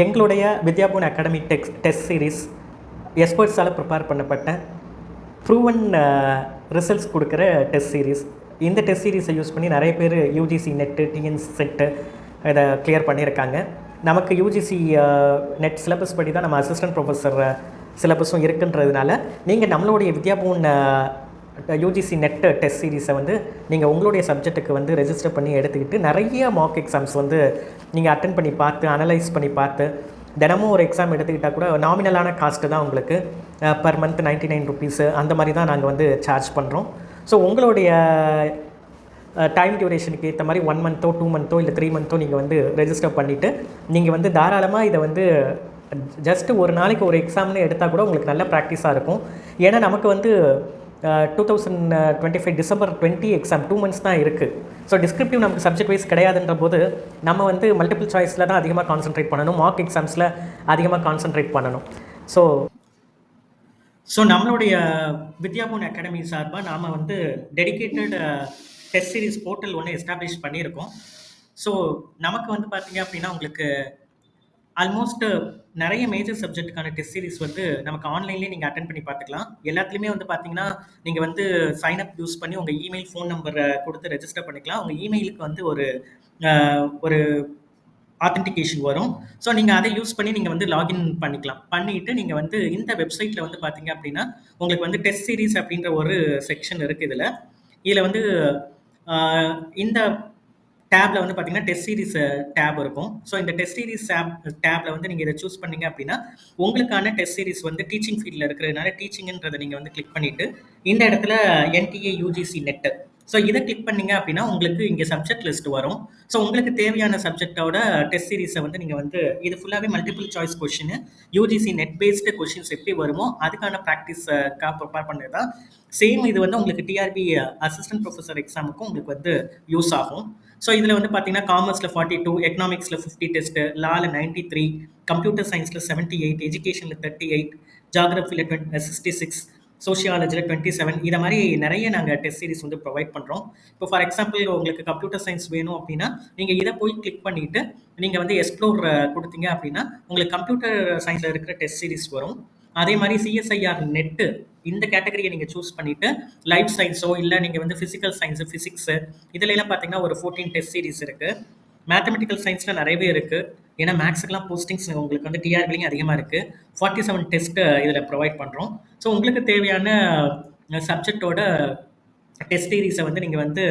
எங்களுடைய வித்யாபூன் அகாடமி டெக்ஸ் test series எக்ஸ்பர்ட்ஸால் ப்ரிப்பேர் பண்ணப்பட்ட ப்ரூவன் ரிசல்ட்ஸ் கொடுக்குற டெஸ்ட் சீரிஸ் இந்த டெஸ்ட் சீரிஸை யூஸ் பண்ணி நிறைய பேர் யூஜிசி நெட்டு டிஎன் செட்டு இதை கிளியர் பண்ணியிருக்காங்க. நமக்கு யூஜிசி நெட் சிலபஸ் படி தான் நம்ம அசிஸ்டன்ட் ப்ரொஃபஸர் சிலபஸும் இருக்குன்றதுனால நீங்கள் நம்மளுடைய வித்யாபூன் யூஜிசி நெட் டெஸ்ட் சீரிஸை வந்து நீங்கள் உங்களுடைய சப்ஜெக்ட்டுக்கு வந்து ரெஜிஸ்டர் பண்ணி எடுத்துக்கிட்டு நிறைய மார்க் எக்ஸாம்ஸ் வந்து நீங்கள் அட்டன் பண்ணி பார்த்து அனலைஸ் பண்ணி பார்த்து தினமும் ஒரு எக்ஸாம் எடுத்துக்கிட்டால் கூட நாமினலான காஸ்ட்டு தான் உங்களுக்கு. Per month ninety nine rupees அந்த மாதிரி தான் நாங்கள் வந்து சார்ஜ் பண்ணுறோம் ஸோ உங்களுடைய டைம் டியூரேஷனுக்கு ஏற்ற மாதிரி ஒன் மந்த்தோ டூ மந்த்தோ இல்லை த்ரீ மந்த்தோ நீங்கள் வந்து ரெஜிஸ்டர் பண்ணிவிட்டு நீங்கள் வந்து தாராளமாக இதை வந்து ஜஸ்ட்டு ஒரு நாளைக்கு ஒரு எக்ஸாம்னு எடுத்தால் கூட உங்களுக்கு நல்ல ப்ராக்டிஸாக இருக்கும். ஏன்னா நமக்கு வந்து two thousand twenty five December twenty exam two months தான் இருக்குது ஸோ டிஸ்கிரிப்டிவ் நமக்கு சப்ஜெக்ட் வைஸ் கிடையாதுன்ற போது நம்ம வந்து மல்டிபிள் சாய்ஸில் தான் அதிகமாக கான்சென்ட்ரேட் பண்ணணும் மார்க் எக்ஸாம்ஸில் அதிகமாக கான்சென்ட்ரேட் பண்ணணும். ஸோ ஸோ நம்மளுடைய வித்யாபூன் அகாடமி சார்பாக நாம் வந்து டெடிக்கேட்டட் டெஸ்ட் சீரிஸ் போர்ட்டல் ஒன்று எஸ்டாப்ளிஷ் பண்ணியிருக்கோம். ஸோ நமக்கு வந்து பார்த்தீங்க அப்படின்னா உங்களுக்கு ஆல்மோஸ்ட் uh, நிறைய மேஜர் சப்ஜெக்ட்டுக்கான டெஸ்ட் சீரிஸ் வந்து நமக்கு ஆன்லைன்லேயே நீங்கள் அட்டன் பண்ணி பார்த்துக்கலாம். எல்லாத்துலேயுமே வந்து பார்த்தீங்கன்னா நீங்கள் வந்து சைன் அப் யூஸ் பண்ணி உங்கள் இமெயில் ஃபோன் நம்பரை கொடுத்து ரெஜிஸ்டர் பண்ணிக்கலாம். உங்கள் இமெயிலுக்கு வந்து ஒரு ஒரு ஆத்தென்டிகேஷன் வரும். ஸோ நீங்கள் அதை யூஸ் பண்ணி நீங்கள் வந்து லாகின் பண்ணிக்கலாம். பண்ணிவிட்டு நீங்கள் வந்து இந்த வெப்சைட்டில் வந்து பார்த்தீங்க அப்படின்னா உங்களுக்கு வந்து டெஸ்ட் சீரிஸ் அப்படின்ற ஒரு செக்ஷன் இருக்குது இதில். இதில் வந்து இந்த டேப்ல வந்து பார்த்தீங்கன்னா டெஸ்ட் சீரிஸ் டேப் இருக்கும். ஸோ இந்த டெஸ்ட் சீரிஸ் டேப் டேப்ல வந்து நீங்கள் இதை சூஸ் பண்ணீங்க அப்படின்னா உங்களுக்கான டெஸ்ட் சீரிஸ் வந்து டீச்சிங் ஃபீல்டில் இருக்கிறதுனால டீச்சிங்ன்றதை நீங்கள் வந்து கிளிக் பண்ணிட்டு இந்த இடத்துல என்டிஏ யூஜிசி நெட்டு ஸோ இதை கிளிக் பண்ணீங்க அப்படின்னா உங்களுக்கு இங்கே சப்ஜெக்ட் லிஸ்ட் வரும். ஸோ உங்களுக்கு தேவையான சப்ஜெக்டோட டெஸ்ட் சீரிஸை வந்து நீங்கள் வந்து இது ஃபுல்லாகவே multiple choice question UGC NET based questions எப்படி வருமோ அதுக்கான ப்ராக்டிஸ்க்காக ப்ரிப்பேர் பண்ணது தான் சேம் இது வந்து உங்களுக்கு டிஆர்பி அசிஸ்டன்ட் ப்ரொஃபஸர் எக்ஸாமுக்கும் உங்களுக்கு வந்து யூஸ் ஆகும். ஸோ இதில் வந்து பார்த்தீங்கன்னா காமர்ஸில் ஃபார்ட்டி டூ எக்கனாமிக்ஸில் ஃபிஃப்டி டெஸ்ட்டு லாவில் நைன்ட்டி த்ரீ கம்ப்யூட்டர் சயின்ஸில் செவன்ட்டி எயிட் எஜுகேஷனில் தேர்ட்டி எயிட் ஜாகிரஃபியில் டுவெண்ட் சிக்ஸ்டி சிக்ஸ் சோஷியாலஜியில் டுவெண்ட்டி செவன் இதை மாதிரி நிறைய நாங்கள் டெஸ்ட் சீரிஸ் வந்து ப்ரொவைட் பண்ணுறோம் இப்போ ஃபார் எக்ஸாம்பிள் உங்களுக்கு கம்ப்யூட்டர் சயின்ஸ் வேணும் அப்படின்னா நீங்கள் இதை போய் கிளிக் பண்ணிவிட்டு நீங்கள் வந்து எக்ஸ்ப்ளோர் கொடுத்தீங்க அப்படின்னா உங்களுக்கு கம்ப்யூட்டர் சயின்ஸில் இருக்கிற டெஸ்ட் சீரிஸ் வரும். அதே மாதிரி சிஎஸ்ஐஆர் நெட்டு இந்த கேட்டகரியை நீங்கள் சூஸ் பண்ணிவிட்டு லைஃப் சயின்ஸோ இல்லை நீங்கள் வந்து ஃபிசிக்கல் சயின்ஸு ஃபிசிக்ஸு இதுல பார்த்தீங்கன்னா ஒரு ஃபோர்டீன் டெஸ்ட் சீரிஸ் இருக்குது மேத்தமெட்டிக்கல் சயின்ஸில் நிறையவே இருக்குது ஏன்னா மேக்ஸுக்கெலாம் போஸ்டிங்ஸ் உங்களுக்கு வந்து டிஆர்பிலையும் அதிகமாக இருக்குது ஃபார்ட்டி செவன் டெஸ்ட்டு இதில் ப்ரொவைட் பண்ணுறோம் ஸோ உங்களுக்கு தேவையான சப்ஜெக்டோட டெஸ்ட் சீரிஸை வந்து நீங்கள் வந்து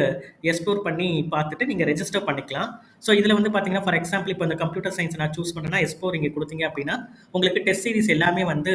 எக்ஸ்ப்ளோர் பண்ணி பார்த்துட்டு நீங்கள் ரெஜிஸ்டர் பண்ணிக்கலாம். ஸோ இதில் வந்து பார்த்தீங்கன்னா ஃபார் எக்ஸாம்பிள் இப்போ இந்த கம்ப்யூட்டர் சயின்ஸ் நான் சூஸ் பண்ணேன்னா எக்ஸ்ப்ளோர் இங்கே கொடுத்தீங்க அப்படின்னா உங்களுக்கு டெஸ்ட் சீரிஸ் எல்லாமே வந்து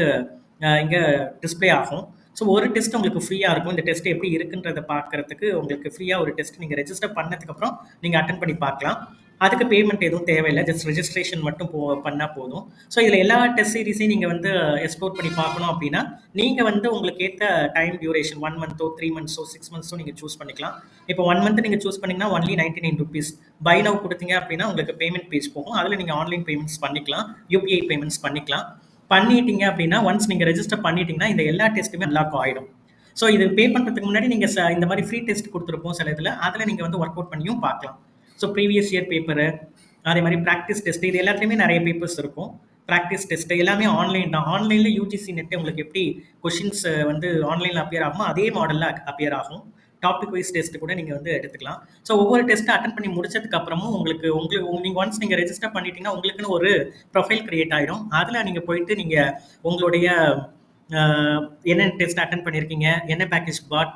இங்கே டிஸ்பிளே ஆகும். ஸோ ஒரு டெஸ்ட் உங்களுக்கு ஃப்ரீயாக இருக்கும். இந்த டெஸ்ட் எப்படி இருக்குன்றதை பார்க்குறதுக்கு உங்களுக்கு ஃப்ரீயாக ஒரு டெஸ்ட் நீங்கள் ரெஜிஸ்டர் பண்ணதுக்கப்புறம் நீங்கள் அட்டன் பண்ணி பார்க்கலாம். அதுக்கு பேமெண்ட் எதுவும் தேவையில்லை. ஜஸ்ட் ரெஜிஸ்ட்ரேஷன் மட்டும் போ பண்ணால் போதும். ஸோ இதில் எல்லா டெஸ்ட் சீரிஸையும் நீங்கள் வந்து எக்ஸ்ப்ளோர் பண்ணி பார்க்கணும் அப்படின்னா நீங்கள் வந்து உங்களுக்கு ஏற்ற டைம் டியூரேஷன் ஒன் மந்த்தோ த்ரீ மந்த்ஸோ சிக்ஸ் மந்த்ஸோ நீங்கள் சூஸ் பண்ணிக்கலாம். இப்போ ஒன் மந்த் நீங்கள் சூஸ் பண்ணிங்கன்னா only ninety nine rupees buy now கொடுத்தீங்க அப்படின்னா உங்களுக்கு பேமெண்ட் பேஜ் போகும். அதில் நீங்கள் ஆன்லைன் பேமெண்ட்ஸ் பண்ணிக்கலாம். யூபிஐ பேமெண்ட்ஸ் பண்ணிக்கலாம். பண்ணிட்டீங்க அப்படின்னா ஒன்ஸ் நீங்கள் ரெஜிஸ்டர் பண்ணிட்டீங்கன்னா இந்த எல்லா டெஸ்ட்டுமே லாக் ஆகிடும் ஸோ இது பே பண்ணுறதுக்கு முன்னாடி நீங்கள் இந்த மாதிரி ஃப்ரீ டெஸ்ட் கொடுத்துருப்போம் சில இதில். அதில் நீங்கள் வந்து ஒர்க் அவுட் பண்ணியும் பார்க்கலாம். ஸோ ப்ரீவியஸ் இயர் பேப்பரு அதே மாதிரி ப்ராக்டிஸ் டெஸ்ட் இது எல்லாத்துலேயுமே நிறைய பேப்பர்ஸ் இருக்கும். ப்ராக்டிஸ் டெஸ்ட் எல்லாமே ஆன்லைன் தான். ஆன்லைனில் யூஜிசி நெட்டு உங்களுக்கு எப்படி கொஷின்ஸ் வந்து ஆன்லைனில் அப்பியர் ஆகுமோ அதே மாடலில் அப்பியர் ஆகும். டாபிக் வைஸ் டெஸ்ட் கூட நீங்கள் வந்து எடுத்துக்கலாம். ஸோ ஒவ்வொரு டெஸ்ட்டை அட்டன் பண்ணி முடிச்சதுக்கு அப்புறமும் உங்களுக்கு உங்களுக்கு நீங்கள் ஒன்ஸ் நீங்கள் ரெஜிஸ்டர் பண்ணிட்டீங்கன்னா உங்களுக்குன்னு ஒரு ப்ரொஃபைல் கிரியேட் ஆகிடும் அதில் நீங்கள் போயிட்டு நீங்கள் உங்களுடைய என்ன டெஸ்ட் அட்டன் பண்ணியிருக்கீங்க என்ன பேக்கேஜ் பாட்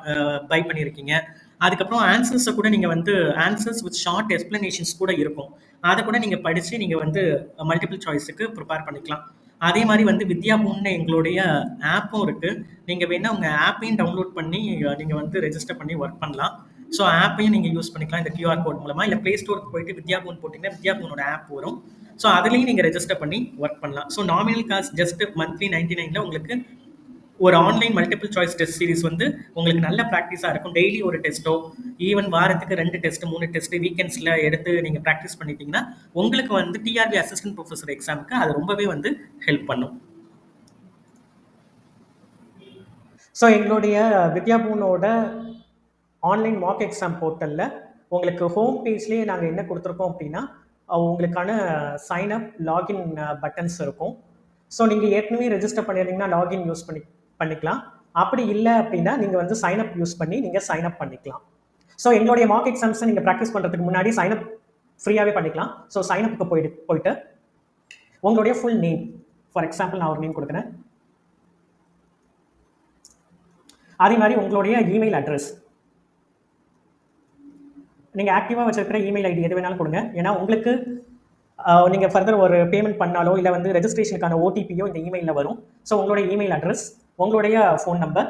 பை பண்ணியிருக்கீங்க அதுக்கப்புறம் ஆன்சர்ஸை கூட நீங்கள் வந்து ஆன்சர்ஸ் வித் ஷார்ட் எக்ஸ்பிளனேஷன்ஸ் கூட இருக்கும். அதை கூட நீங்கள் படித்து நீங்கள் வந்து மல்டிபிள் சாய்ஸுக்கு ப்ரிப்பேர் பண்ணிக்கலாம். அதே மாதிரி வந்து வித்யாபூன்னு எங்களுடைய ஆப்பும் இருக்குது நீங்கள் வேணால் உங்கள் ஆப்பையும் டவுன்லோட் பண்ணி நீங்கள் வந்து ரெஜிஸ்டர் பண்ணி ஒர்க் பண்ணலாம். ஸோ ஆப்பையும் நீங்கள் யூஸ் பண்ணிக்கலாம். இந்த கியூஆர் கோட் மூலமாக இல்லை ப்ளே ஸ்டோருக்கு போயிட்டு வித்யாபூன் போட்டிங்கன்னா வித்யாபூனோட ஆப் வரும். ஸோ அதுலேயும் நீங்கள் ரெஜிஸ்டர் பண்ணி ஒர்க் பண்ணலாம். So nominal cost just monthly ninety நைனில் உங்களுக்கு ஒரு online multiple choice test series வந்து உங்களுக்கு நல்ல ப்ராக்டிஸாக இருக்கும். டெய்லி ஒரு டெஸ்ட்டோ ஈவன் வாரத்துக்கு ரெண்டு டெஸ்ட் மூணு டெஸ்ட் வீக்கெண்ட்ஸில் எடுத்து நீங்கள் ப்ராக்டிஸ் பண்ணிட்டீங்கன்னா உங்களுக்கு வந்து டிஆர்பி அசிஸ்டன்ட் ப்ரொஃபஸர் எக்ஸாமுக்கு அது ரொம்பவே வந்து ஹெல்ப் பண்ணும். ஸோ எங்களுடைய வித்யாபூனோட ஆன்லைன் மார்க் எக்ஸாம் போர்ட்டலில் உங்களுக்கு ஹோம் பேஜ்லேயே நாங்கள் என்ன கொடுத்துருக்கோம் அப்படின்னா உங்களுக்கான சைன் அப் லாகின் பட்டன்ஸ் இருக்கும். ஸோ நீங்கள் ஏற்கனவே ரெஜிஸ்டர் பண்ணியிருந்தீங்கன்னா லாகின் யூஸ் பண்ணி பண்ணிக்கலாம். அப்படி இல்லை அப்படின்னா நீங்கள் வந்து சைன் அப் யூஸ் பண்ணி நீங்கள் சைன் அப் பண்ணிக்கலாம். ஸோ எங்களுடைய மார்க் எக்ஸாம்ஸை நீங்கள் ப்ராக்டிஸ் பண்ணுறதுக்கு முன்னாடி சைன் அப் ஃப்ரீயாகவே பண்ணிக்கலாம். ஸோ சைன் அப்புக்கு போயிட்டு போயிட்டு உங்களுடைய ஃபுல் நேம் ஃபார் எக்ஸாம்பிள் நான் ஒரு நேம் கொடுக்குறேன். அதே மாதிரி உங்களுடைய இமெயில் அட்ரஸ் நீங்கள் ஆக்டிவாக வச்சிருக்கிற இமெயில் ஐடி எது வேணாலும் கொடுங்க. ஏன்னா உங்களுக்கு நீங்கள் ஃபர்தர் ஒரு பேமெண்ட் பண்ணாலோ இல்லை வந்து ரெஜிஸ்ட்ரேஷனுக்கான ஓடிபியோ இந்த இமெயிலில் வரும். ஸோ உங்களுடைய இமெயில் அட்ரஸ் உங்களுடைய ஃபோன் நம்பர்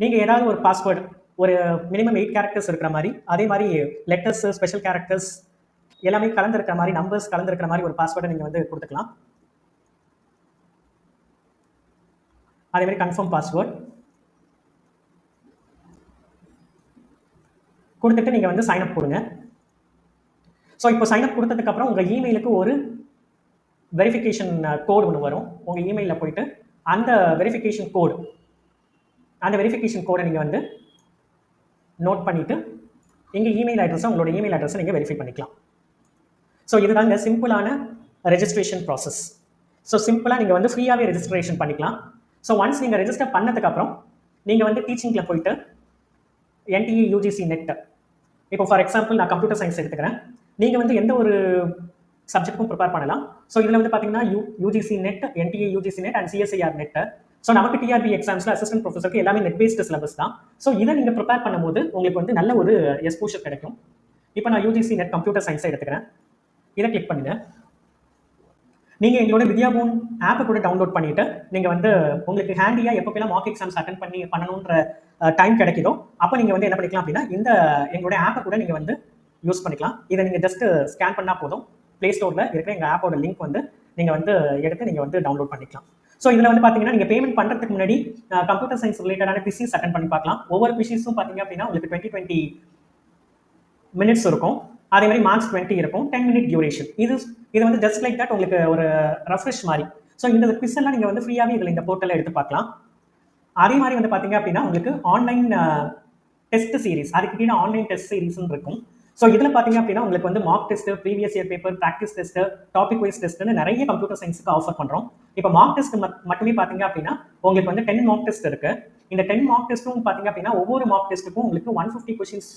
நீங்கள் ஏதாவது ஒரு பாஸ்வேர்டு ஒரு மினிமம் எயிட் கேரக்டர்ஸ் இருக்கிற மாதிரி அதே மாதிரி லெட்டர்ஸ் ஸ்பெஷல் கேரக்டர்ஸ் எல்லாமே கலந்துருக்கிற மாதிரி நம்பர்ஸ் கலந்துருக்கிற மாதிரி ஒரு பாஸ்வேர்டை நீங்கள் வந்து கொடுத்துக்கலாம். அதே மாதிரி கன்ஃபார்ம் பாஸ்வேர்ட் கொடுத்துட்டு நீங்கள் வந்து சைன் அப் கொடுங்க. ஸோ இப்போ சைன் அப் கொடுத்ததுக்கப்புறம் உங்கள் இமெயிலுக்கு ஒரு வெரிஃபிகேஷன் கோடு ஒன்று வரும். உங்கள் இமெயிலில் போயிட்டு அந்த வெரிஃபிகேஷன் கோடு அந்த வெரிஃபிகேஷன் கோடை நீங்கள் வந்து நோட் பண்ணிவிட்டு எங்கள் இமெயில் அட்ரஸை உங்களோட இமெயில் அட்ரஸை நீங்கள் வெரிஃபை பண்ணிக்கலாம். ஸோ இதுதாங்க சிம்பிளான ரெஜிஸ்ட்ரேஷன் ப்ராசஸ் ஸோ சிம்பிளாக நீங்கள் வந்து ஃப்ரீயாகவே ரெஜிஸ்ட்ரேஷன் பண்ணிக்கலாம். ஸோ ஒன்ஸ் நீங்கள் ரெஜிஸ்டர் பண்ணதுக்கப்புறம் நீங்கள் வந்து டீச்சிங்கில் போயிட்டு என்டிஇ யூஜிசி நெட் இப்போ ஃபார் எக்ஸாம்பிள் நான் கம்ப்யூட்டர் சயின்ஸ் எடுத்துக்கிறேன். நீங்கள் வந்து எந்த ஒரு சப்ஜெக்ட்டும் ப்ரிப்பேர் பண்ணலாம். ஸோ இதில் வந்து பார்த்தீங்கன்னா U UGC NET NTA UGC NET and CSIR NET so நமக்கு டிஆர்பி எக்ஸாம்ஸில் அசிஸ்டன்ட் ப்ரொஃபஸருக்கு எல்லாமே நெட் பேஸ்டு சிலபஸ் தான். ஸோ இதை நீங்கள் ப்ரிப்பேர் பண்ணும்போது உங்களுக்கு வந்து நல்ல ஒரு எக்ஸ்போஷர் கிடைக்கும். இப்போ நான் யூஜிசி நெட் கம்ப்யூட்டர் சயின்ஸை எடுத்துக்கிறேன். இதை கிளிக் பண்ணுங்க நீங்கள் எங்களோட வித்யாபூன் ஆப்பை கூட டவுன்லோட் பண்ணிட்டு நீங்கள் வந்து உங்களுக்கு ஹேண்டியாக எப்பப்பெல்லாம் மார்க் எக்ஸாம்ஸ் அட்டன் பண்ணி பண்ணணுன்ற டைம் கிடைக்குதோ அப்போ நீங்கள் வந்து என்ன பண்ணிக்கலாம் அப்படின்னா இந்த எங்களுடைய ஆப்பை கூட நீங்கள் வந்து யூஸ் பண்ணிக்கலாம். இதை நீங்கள் ஜஸ்ட்டு ஸ்கேன் பண்ணால் போதும். ப்ளே ஸ்டோரில் இருக்கிற எங்கள் ஆப்போட லிங்க் வந்து நீங்கள் வந்து எடுத்து நீங்கள் வந்து டவுன்லோட் பண்ணிக்கலாம். ஸோ இதில் வந்து பார்த்தீங்கன்னா நீங்கள் பேமெண்ட் பண்ணுறதுக்கு முன்னாடி கம்ப்யூட்டர் சயின்ஸ் ரிலேட்டடான பிசிஸ் அட்டன் பண்ணி பார்க்கலாம். ஒவ்வொரு பிசிஸும் பார்த்தீங்க அப்படின்னா உங்களுக்கு டுவெண்ட்டி டுவெண்ட்டி மினிட்ஸ் இருக்கும். அதே மாதிரி மார்க்ஸ் டுவெண்ட்டி இருக்கும். டென் மினிட் டியூரேஷன் இது இது வந்து ஜஸ்ட் லைக் தட் உங்களுக்கு ஒரு ரெஃப்ரெஷ் மாதிரி. ஸோ இந்த குவிஸ் எல்லாம் நீங்கள் வந்து ஃப்ரீயாகவே இதில் இந்த போர்ட்டலில் எடுத்து பார்க்கலாம். அதே மாதிரி வந்து பார்த்தீங்க அப்படின்னா உங்களுக்கு ஆன்லைன் டெஸ்ட் சீரிஸ் அதுக்கு கீழே ஆன்லைன் டெஸ்ட் சீரிஸ்னு இருக்கும். ஸோ இதில் பார்த்தீங்க அப்படின்னா உங்களுக்கு வந்து mock test previous year paper practice test topic wise டெஸ்ட்னு நிறைய கம்ப்யூட்டர் சயின்ஸுக்கு ஆஃபர் பண்ணுறோம் இப்போ மார்க் டெஸ்ட் மட்டுமே பார்த்தீங்க அப்படின்னா உங்களுக்கு வந்து டென் மார்க் டெஸ்ட் இருக்கு. இந்த டென் மார்க் டெஸ்ட்டும் பார்த்தீங்க அப்படின்னா ஒவ்வொரு மார்க் டெஸ்ட்டுக்கும் உங்களுக்கு one fifty questions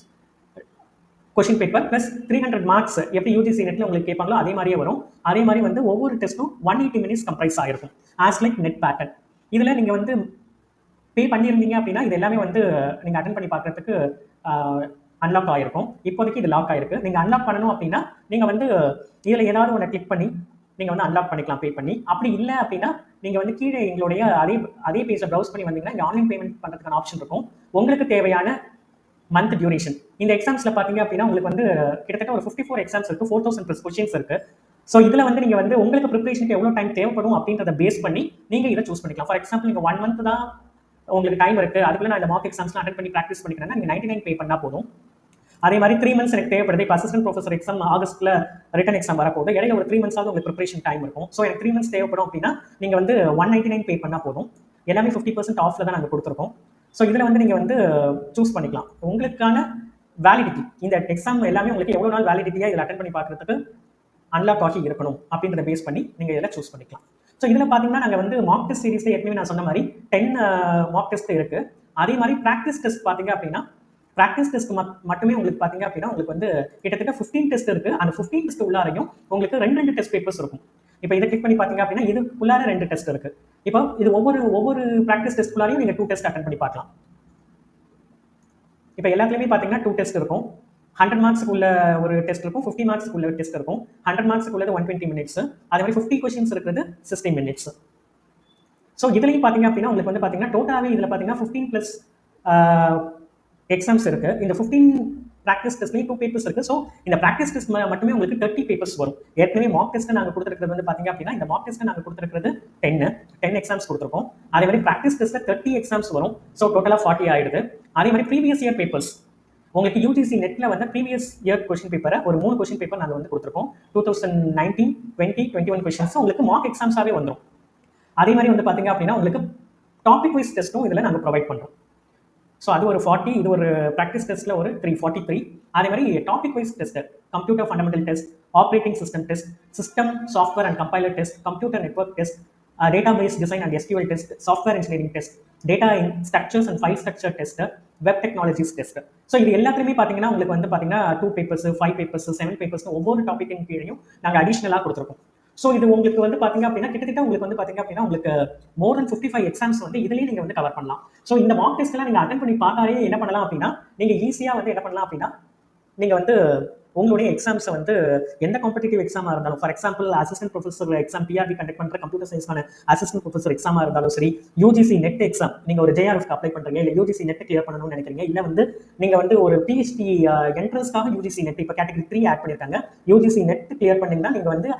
question paper plus three hundred marks எப்படி யூஜிசி நெட்டில் உங்களுக்கு கேட்பாங்களோ அதே மாதிரியே வரும். அதே மாதிரி வந்து ஒவ்வொரு டெஸ்ட்டும் ஒன் எயிட்டி மினிட்ஸ் கம்ப்ரைஸ் ஆகிருக்கும் ஆஸ் லைக் நெட் பேட்டர்ன் இதில் நீங்கள் வந்து பே பண்ணியிருந்தீங்க அப்படின்னா இது எல்லாமே வந்து நீங்கள் அட்டன் பண்ணி பார்க்கறதுக்கு அன்லாக் ஆகிருக்கும் இப்போதைக்கு இது லாக் ஆயிருக்கு. நீங்கள் அன்லாக் பண்ணணும் அப்படின்னா நீங்கள் வந்து இதில் ஏதாவது ஒன்று கிளிக் பண்ணி நீங்கள் வந்து அன்லாக் பண்ணிக்கலாம் பே பண்ணி. அப்படி இல்லை அப்படின்னா நீங்கள் வந்து கீழே எங்களுடைய அதே அதே பேஜில் ப்ரௌஸ் பண்ணி வந்தீங்கன்னா இங்கே ஆன்லைன் பேமெண்ட் பண்ணுறதுக்கான ஆப்ஷன் இருக்கும். உங்களுக்கு தேவையான மந்த் டியூரேஷன் இந்த எக்ஸாம்ஸில் பார்த்தீங்க அப்படின்னா உங்களுக்கு வந்து கிட்டத்தட்ட ஒரு ஃபிஃப்டி ஃபோர் எக்ஸாம்ஸ் இருக்குது ஃபோர் தௌசண்ட் ப்ளஸ் கொஷின்ஸ் இருக்குது ஸோ இதில் வந்து நீங்கள் வந்து உங்களுக்கு ப்ரிப்பரேஷனுக்கு எவ்வளோ டைம் தேவைப்படும் அப்படின்றத பேஸ் பண்ணி நீங்கள் இதை சூஸ் பண்ணிக்கலாம். ஃபார் எக்ஸாம்பிள் நீங்கள் ஒன் மந்த் தான் உங்களுக்கு டைம் இருக்குது அதுக்குள்ள நான் இந்த மார்க் எக்ஸாம்ஸ்லாம் அட்டன் பண்ணி ப்ராக்டிஸ் பண்ணிக்கிறேன்னா நீங்கள் நைன்டி நைன் பே பண்ணால் போதும். அதே மாதிரி த்ரீ மந்த்ஸ் எனக்கு தேவைப்படுது. இப்போ அசிஸ்டன்ட் ப்ரொஃபஸர் எக்ஸாம் ஆகஸ்ட்டில் ரிட்டன் எக்ஸாம் வரப்போகுது. இடையில ஒரு த்ரீ மந்த்ஸாவது உங்களுக்கு ப்ரிப்பரேஷன் டைம் இருக்கும். ஸோ எனக்கு த்ரீ மந்த்ஸ் தேவைப்படும் அப்படின்னா நீங்கள் வந்து ஒன் நைன்டி நைன் பே பண்ணால் போதும். எல்லாமே ஃபிஃப்டி பர்சன்ட் ஆஃபில் தான் நாங்கள் கொடுத்துருக்கோம். ஸோ இதில் வந்து நீங்கள் வந்து சூஸ் பண்ணிக்கலாம். உங்களுக்கான வேலிடிட்டி இந்த எக்ஸாம் எல்லாமே உங்களுக்கு எவ்வளோ நாள் வேலிடிட்டியாக இதில் அட்டன் பண்ணி பார்க்குறதுக்கு அன்லாக் ஆகி இருக்கணும் அப்படின்றத பேஸ் பண்ணி நீங்கள் இதில் சூஸ் பண்ணிக்கலாம். ஸோ இதில் பார்த்தீங்கன்னா நாங்கள் வந்து மாக் டெஸ்ட் சீரிஸில் ஏற்கனவே நான் சொன்ன மாதிரி டென் மாக் டெஸ்ட் இருக்குது அதே மாதிரி ப்ராக்டிஸ் டெஸ்ட் பார்த்தீங்க அப்படின்னா ப்ராக்டிஸ் டெஸ்ட் மட்டுமே உங்களுக்கு பார்த்தீங்க அப்படின்னா உங்களுக்கு வந்து கிட்டத்தட்ட ஃபிஃப்டீன் டெஸ்ட் இருக்குது அந்த ஃபிஃப்டீன் டெஸ்ட் உள்ளாரையும் உங்களுக்கு ரெண்டு ரெண்டு டெஸ்ட் பேப்பர்ஸ் இருக்கும். இப்போ இதை கிளிக் பண்ணி பார்த்தீங்க அப்படின்னா இது உள்ளார ரெண்டு டெஸ்ட் இருக்குது இப்போ இது ஒவ்வொரு ஒவ்வொரு ப்ராக்டிஸ் டெஸ்ட் உள்ளாரையும் நீங்கள் டூ டெஸ்ட் அட்டன் பண்ணி பார்க்கலாம் இப்போ எல்லாத்துலேயுமே பார்த்தீங்கன்னா டூ டெஸ்ட் இருக்கும். ஹண்ட்ரட் மார்க்ஸ்க்கு உள்ள ஒரு டெஸ்ட் இருக்கும். ஃபிஃப்டி மார்க்ஸ்க்கு உள்ள டெஸ்ட் இருக்கும். ஹண்ட்ரட் மார்க்ஸ்க்கு உள்ளது ஒன் டுவெண்ட்டி மினிட்ஸ் அதே மாதிரி ஃபிஃப்டி கொஸ்டின்ஸ் இருக்கிறது சிக்ஸ்டி மினிட்ஸ் ஸோ இதுலையும் பார்த்தீங்க அப்படின்னா உங்களுக்கு வந்து பார்த்தீங்கன்னா டோட்டலாகவே இதில் பார்த்தீங்கன்னா ஃபிஃப்டீன் ப்ளஸ் எக்ஸாம்ஸ் இருக்குது இந்த ஃபிஃப்டீன் ப்ராக்டிஸ் டெஸ்ட்லேயும் டூ பேப்பர்ஸ் இருக்குது ஸோ இந்த ப்ராக்டிஸ் டெஸ்ட் மட்டுமே உங்களுக்கு தேர்ட்டி பேப்பர்ஸ் வரும். ஏற்கனவே மார்க் டெஸ்ட் நாங்கள் கொடுத்துருக்கிறது வந்து பார்த்தீங்க அப்படின்னா இந்த மார்க் டெஸ்ட் நாங்கள் கொடுத்துருக்கிறது டென்னு டென் எக்ஸாம்ஸ் கொடுத்துருக்கோம். அதே மாதிரி ப்ராக்டிஸ் டெஸ்ட்டில் தேர்ட்டி எக்ஸாம்ஸ் வரும். ஸோ டோட்டலாக ஃபார்ட்டி ஆயிடுது. அதே மாதிரி ப்ரீவியஸ் இயர் பேப்பர்ஸ் உங்களுக்கு யூஜிசி நெட்டில் வந்து ப்ரீவியஸ் இயர் கொஸ்டின் பேப்பரை ஒரு மூணு கொஸ்டின் பேப்பர் நாங்கள் வந்து கொடுத்துருக்கோம். Two thousand nineteen twenty twenty one questions உங்களுக்கு மார்க் எக்ஸாம்ஸாகவே வந்துடும் அதே மாதிரி வந்து பார்த்தீங்க அப்படின்னா உங்களுக்கு டாபிக் வைஸ் டெஸ்ட்டும் இதில் நாங்கள் ப்ரொவைட் பண்ணுறோம் ஸோ அது ஒரு ஃபார்ட்டி இது ஒரு ப்ராக்டிஸ் டெஸ்ட்டில் ஒரு த்ரீ ஃபார்ட்டி த்ரீ அதே மாதிரி topic wise test computer fundamental test operating system test system software and compiler test computer network test data base design and SQL test software engineering test data in structures and file structure test web technologies test so இது எல்லாத்துலையுமே பார்த்தீங்கன்னா உங்களுக்கு வந்து பார்த்தீங்கன்னா two papers five papers seven papers ஒவ்வொரு டாப்பிக்கின் கீழையும் நாங்கள் அடிஷ்னலாக கொடுத்துருக்கோம். ஸோ இது உங்களுக்கு வந்து பார்த்தீங்க அப்படின்னா கிட்டத்தட்ட உங்களுக்கு வந்து பார்த்தீங்க அப்படின்னா உங்களுக்கு more than fifty five exams வந்து இதுலேயே நீங்கள் வந்து கவர் பண்ணலாம். ஸோ இந்த மார்க் டெஸ்ட்லாம் நீங்கள் அட்டன் பண்ணி பார்த்தாலே என்ன பண்ணலாம் அப்படின்னா நீங்கள் ஈஸியாக வந்து என்ன பண்ணலாம் அப்படின்னா நீங்கள் வந்து உங்களுடைய எக்ஸாம்ஸை வந்து எந்த காம்படிட்டிவ் எக்ஸாமாக இருந்தாலும் for example assistant professor exam TRB conduct பண்ணுற கம்ப்யூட்டர் சயின்ஸ்க்கான அசிஸ்டன்ட் ப்ரொஃபஸர் எக்ஸாமாக இருந்தாலும் சரி யூஜிசி நெட் எக்ஸாம் நீங்கள் ஒரு ஜேஆர்எஃப்க்கு அப்ளை பண்ணுறீங்க இல்லை யூஜிசி நெட் கிளியர் பண்ணணும்னு நினைக்கிறீங்க இல்லை வந்து நீங்கள் வந்து ஒரு பிஹெச்டி என்ட்ரன்ஸ்க்காக யூஜிசி நெட் இப்போ கேட்டகரி த்ரீ ஆட் பண்ணியிருக்காங்க யூஜிசி நெட் கிளியர் பண்ணீங்கன்னா நீங்கள் வந்து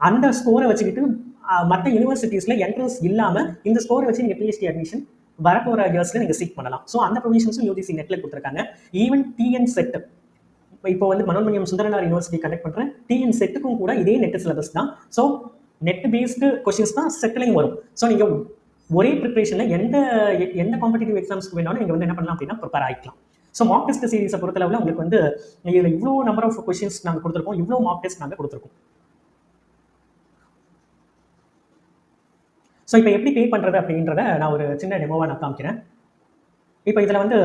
அந்த ஸ்கோரை வச்சுக்கிட்டு மற்ற யூனிவர்சிட்டிஸில் என்ட்ரன்ஸ் இல்லாமல் இந்த ஸ்கோரை வச்சு நீங்கள் பிஹெச்டி அட்மிஷன் வரப்போகிற இயர்ஸில் நீங்கள் சீக் பண்ணலாம். ஸோ அந்த ப்ரொவிஷன்ஸும் யூஜிசி நெட்டில் கொடுத்துருக்காங்க. ஈவன் டிஎன் செட் இப்போ வந்து மனோன்மணியம் சுந்தரனார் யூனிவர்சிட்டி கண்டக்ட் பண்ணுறேன் டிஎன் செட்டுக்கும் கூட இதே நெட் சிலபஸ் தான். ஸோ நெட் பேஸ்டு கொஷின்ஸ் தான் செட்டிலையும் வரும். ஸோ நீங்கள் ஒரே ப்ரிப்பரேஷனில் எந்த எந்த காம்படிட்டிவ் எக்ஸாம்ஸ்க்கு வேணாலும் நீங்கள் வந்து என்ன பண்ணலாம் அப்படின்னா ப்ரிப்பேர் ஆகிக்கலாம் ஸோ மார்க் டெஸ்ட் சீரிஸை பொறுத்தளவில் உங்களுக்கு வந்து இதில் இவ்வளோ நம்பர் ஆஃப் கொஷின்ஸ் நாங்கள் கொடுத்துருக்கோம் இவ்வளோ மார்க் டெஸ்ட் நாங்கள் கொடுத்துருக்கோம். ஸோ இப்போ எப்படி பே பண்ணுறது அப்படின்றத நான் ஒரு சின்ன டெமோவாக நான் காமிக்கிறேன். இப்போ இதில் வந்து